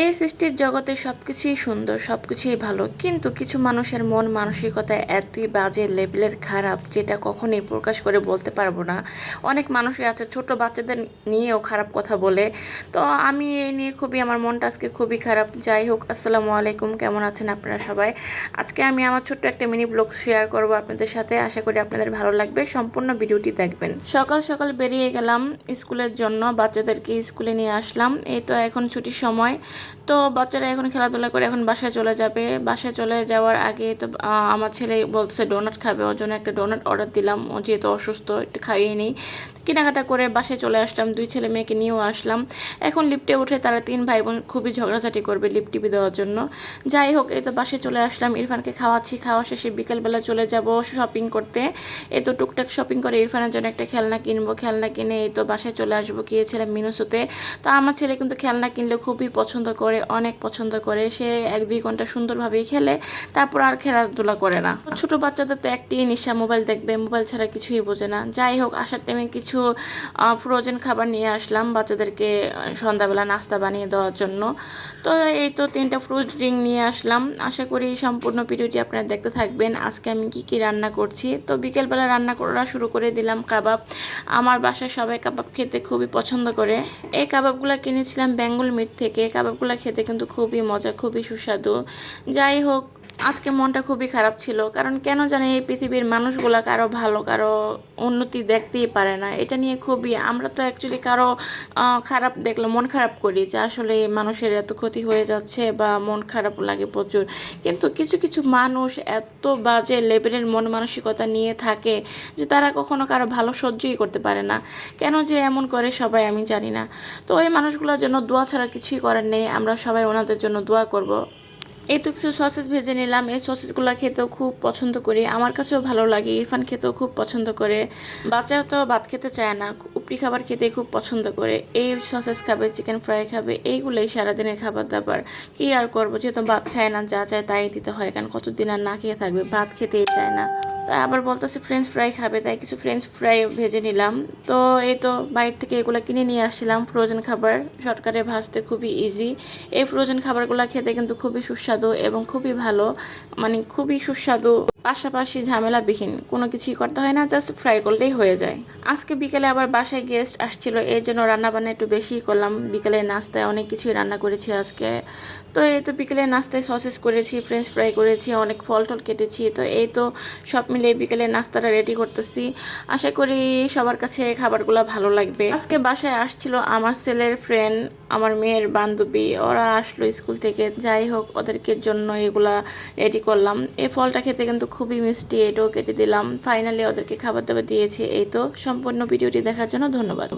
এই সৃষ্টির জগতে সব কিছুই সুন্দর সব কিছুই ভালো। কিন্তু কিছু মানুষের মন মানসিকতা এতই বাজে লেভেলের খারাপ যেটা কখনোই প্রকাশ করে বলতে পারব না। অনেক মানুষই আছে, ছোট বাচ্চাদের নিয়েও খারাপ কথা বলে। তো আমি এই নিয়ে খুবই, আমার মনটা আজকে খুবই খারাপ। যাই হোক, আসসালামু আলাইকুম, কেমন আছেন আপনারা সবাই? আজকে আমি আমার ছোট্ট একটা মিনি ব্লগ শেয়ার করব আপনাদের সাথে। আশা করি আপনাদের ভালো লাগবে। সম্পূর্ণ ভিডিওটি দেখবেন। সকাল সকাল বেরিয়ে গেলাম স্কুলের জন্য, বাচ্চাদেরকে স্কুলে নিয়ে আসলাম। এই তো এখন ছুটির সময়। তো বাচ্চারা এখন খেলাধুলা করে এখন বাসায় চলে যাবে। বাসায় চলে যাওয়ার আগে তো আমার ছেলে বলছে ডোনাট খাবে, ওর জন্য একটা ডোনাট অর্ডার দিলাম। ও যেহেতু অসুস্থ, একটু খাইয়ে নিই। কেনাকাটা করে বাসায় চলে আসলাম, দুই ছেলে মেয়েকে নিয়েও আসলাম। এখন লিফটে উঠে তারা তিন ভাই বোন খুবই ঝগড়াঝাটি করবে লিফট টিপি দেওয়ার জন্য। যাই হোক, এই তো বাসে চলে আসলাম, ইরফানকে খাওয়াচ্ছি। খাওয়া শেষে বিকেলবেলা চলে যাব শপিং করতে। এই তো টুকটাক শপিং করে, ইরফানের জন্য একটা খেলনা কিনবো। খেলনা কিনে এই তো বাসায় চলে আসব গিয়েছিলাম মিনুসুতে। তো আমার ছেলে কিন্তু খেলনা কিনলে খুবই পছন্দ করে, অনেক পছন্দ করে। সে এক দুই ঘণ্টা সুন্দরভাবেই খেলে, তারপর আর খেলাধুলা করে না। ছোট বাচ্চাদের তো একটি নেশা, মোবাইল দেখবে, মোবাইল ছাড়া কিছুই বোঝে না। যাই হোক, আসার টাইমে কিছু ফ্রোজেন খাবার নিয়ে আসলাম বাচ্চাদেরকে সন্ধ্যাবেলা নাস্তা বানিয়ে দেওয়ার জন্য। তো এই তো তিনটা ফ্রুট ড্রিঙ্ক নিয়ে আসলাম। আশা করি সম্পূর্ণ ভিডিওটি আপনারা দেখতে থাকবেন। আজকে আমি কি কি রান্না করছি? তো বিকেলবেলা রান্না করা শুরু করে দিলাম কাবাব। আমার বাসায় সবাই কাবাব খেতে খুবই পছন্দ করে। এই কাবাবগুলো কিনেছিলাম বেঙ্গল মিট থেকে। কাবাবগুলো খেতে কিন্তু খুবই মজা খুবই সুস্বাদু। যাই হোক আজকে মনটা খুবই খারাপ ছিল। কারণ কেন জানি এই পৃথিবীর মানুষগুলা কারও ভালো, কারও উন্নতি দেখতেই পারে না। এটা নিয়ে খুবই, আমরা তো অ্যাকচুয়ালি কারও খারাপ দেখলে মন খারাপ করি যে আসলে মানুষের এত ক্ষতি হয়ে যাচ্ছে বা মন খারাপ লাগে প্রচুর। কিন্তু কিছু কিছু মানুষ এত বাজে লেভেলের মন মানসিকতা নিয়ে থাকে যে তারা কখনো কারও ভালো সহ্যই করতে পারে না। কেন যে এমন করে সবাই আমি জানি না। তো ওই মানুষগুলোর জন্য দোয়া ছাড়া কিছুই করার নেই। আমরা সবাই ওনাদের জন্য দোয়া করব। এই তো কিছু সসেস ভেজে নিলাম। এই সসেসগুলো খেতেও খুব পছন্দ করি। আমার কাছেও ভালো লাগে। ইরফান খেতেও খুব পছন্দ করে। বাচ্চারা তো ভাত খেতে চায় না। উপরি খাবার খেতে খুব পছন্দ করে। এই সসেস খাবে চিকেন ফ্রাই খাবে, এইগুলোই সারাদিনের খাবার দাবার কি আর করব? যেহেতু ভাত খায় না, যা চায় তাই দিতে হয়। কারণ কতদিন আর না খেয়ে থাকবে? ভাত খেতেই চায় না। তাই আবার বলতেছে ফ্রেঞ্চ ফ্রাই খাবে। তাই কিছু ফ্রেঞ্চ ফ্রাই ভেজে নিলাম। তো এই তো বাইরে থেকে এগুলো কিনে নিয়ে আসছিলাম ফ্রোজেন খাবার। শর্টকাটে ভাজতে খুবই ইজি এই ফ্রোজেন খাবারগুলো খেতে কিন্তু খুবই সুস্বাদু এবং খুবই ভালো। মানে খুবই সুস্বাদু পাশাপাশি ঝামেলাবিহীন কোনো কিছুই করতে হয় না, জাস্ট ফ্রাই করলেই হয়ে যায়। আজকে বিকেলে আবার বাসায় গেস্ট আসছিল এর জন্য রান্নাবান্না একটু বেশি করলাম। বিকেলে নাস্তায় অনেক কিছুই রান্না করেছি আজকে। তো এই তো বিকেলে নাস্তায় সসেস করেছি ফ্রেঞ্চ ফ্রাই করেছি, অনেক ফল টল কেটেছি। তো এই তো সব মিলে বিকেলে নাস্তাটা রেডি করতেছি। আশা করি সবার কাছে খাবারগুলো ভালো লাগবে। আজকে বাসায় আসছিল আমার ছেলের ফ্রেন্ড আমার মেয়ের বান্ধবী। ওরা আসলো স্কুল থেকে, যাই হোক, ওদেরকে জন্য এগুলা রেডি করলাম। এই ফলটা খেতে কিন্তু খুবই মিষ্টি, এটাও কেটে দিলাম। ফাইনালি ওদেরকে খাবার দাবার দিয়েছি। এই তো সম্পূর্ণ ভিডিওটি দেখার জন্য ধন্যবাদ।